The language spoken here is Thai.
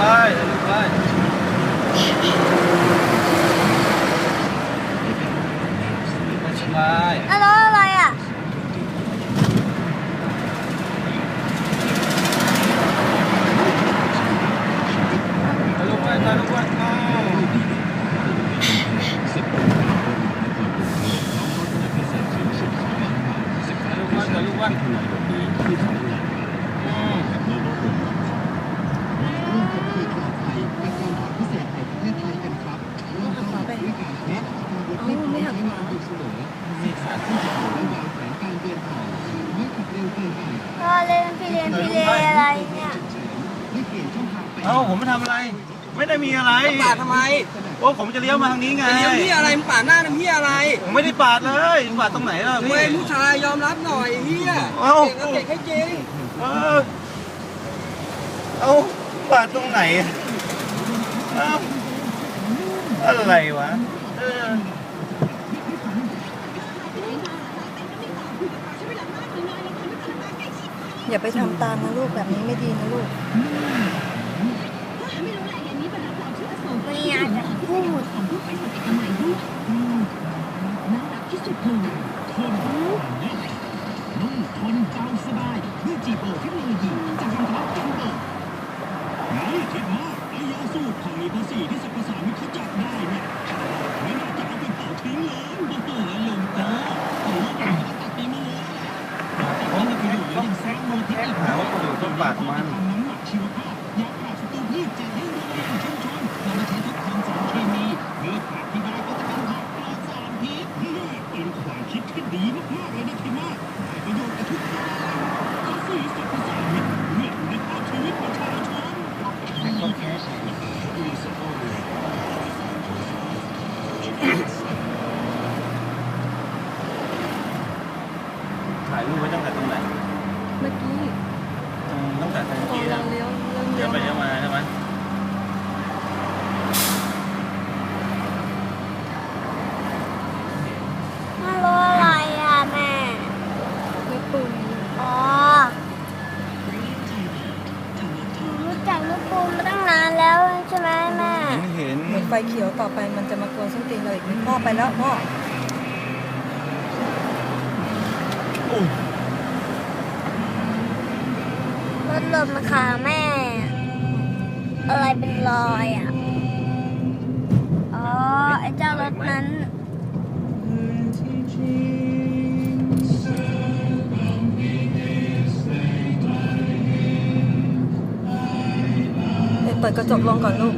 เลยเดินลงเลยสบาย แล้วรถอะไรอะ ไปลงไปไปลงไปอ้าวไปลงไปไปลงไปอืม เอาไม่หักขวา นี่ขาด พ่อเล่นพี่เรียนพี่เรียนอะไรเนี่ย เอ้าผมไม่ทำอะไร ไม่ได้มีอะไรปาดทำไมโอ้ผมจะเลี้ยวมาทางนี้ไงไอ้เลี้ยวพี่อะไรมึงปาดหน้าน้ำพี่อะไรผมไม่ได้ปาดเลยปาดตรงไหนล่ะมึงพี่เป็นผู้ชายยอมรับหน่อยไอ้เฮียเอ้าเก่งก็เก่งแค่จริงเออเอาปาดตรงไหนเอ้าอะไรวะเอออย่าไปทำตามนะลูกแบบนี้ไม่ดีนะลูก ไม่อยากจะพูดนุ่มทนเบาสบายด้วยจีโอเทคโนโลยีจากทางท็อปจัมโบ้นี่คิดมากไอ้ยาสูบของมีภาษีที่สรรพสามิตเขาจับได้เนี่ยไม่น่าจะเอาไปเผาทิ้งเลยโอ้โหลงโตโอ้โหตัดตีมาเลยแต่ว่าเราไปอยู่แล้วยังสร้างโมทีฟอีกหาว่าคนอื่นต้องปาดมันน้ำหนักชีวภาพยาปราบศัตรูพืชจากให้รู้ในชุมชนเราไม่ใช้ทุกคนสารเคมีเมื่อผักที่ได้ก็จะเป็นผักปลอดสารพิษนี่เป็นความคิดที่ดีมากๆเลยนะคิดมากได้ประโยชน์กับทุกคน ภาษีสรรพสามิตเมื่อในภาพชีวิตประชาชน ถ่ายรูปไว้ตั้งแต่ตรงไหนเมื่อกี้อืมตั้งแต่ทางตอนกี้เรานะเลี้ยวเริ่มเดี๋เลี้ยยววไปเดี๋ยวมาใช่ไหมมารถอะไรอะแม่ ไม่ปืนอ๋อรู้จักลูกปูมาตั้งนานแล้วใช่ไหมแม่ เห็นเห็น เหมือนไฟเขียวต่อไปมันจะมากวนส้นตีนเราอีกพ่อไปแล้วพ่อ รถลมค่ะแม่ อะไรเป็นรอยอะ อ๋อ ไอ้เจ้ารถนั้นเปิดกระจกลงก่อนลูก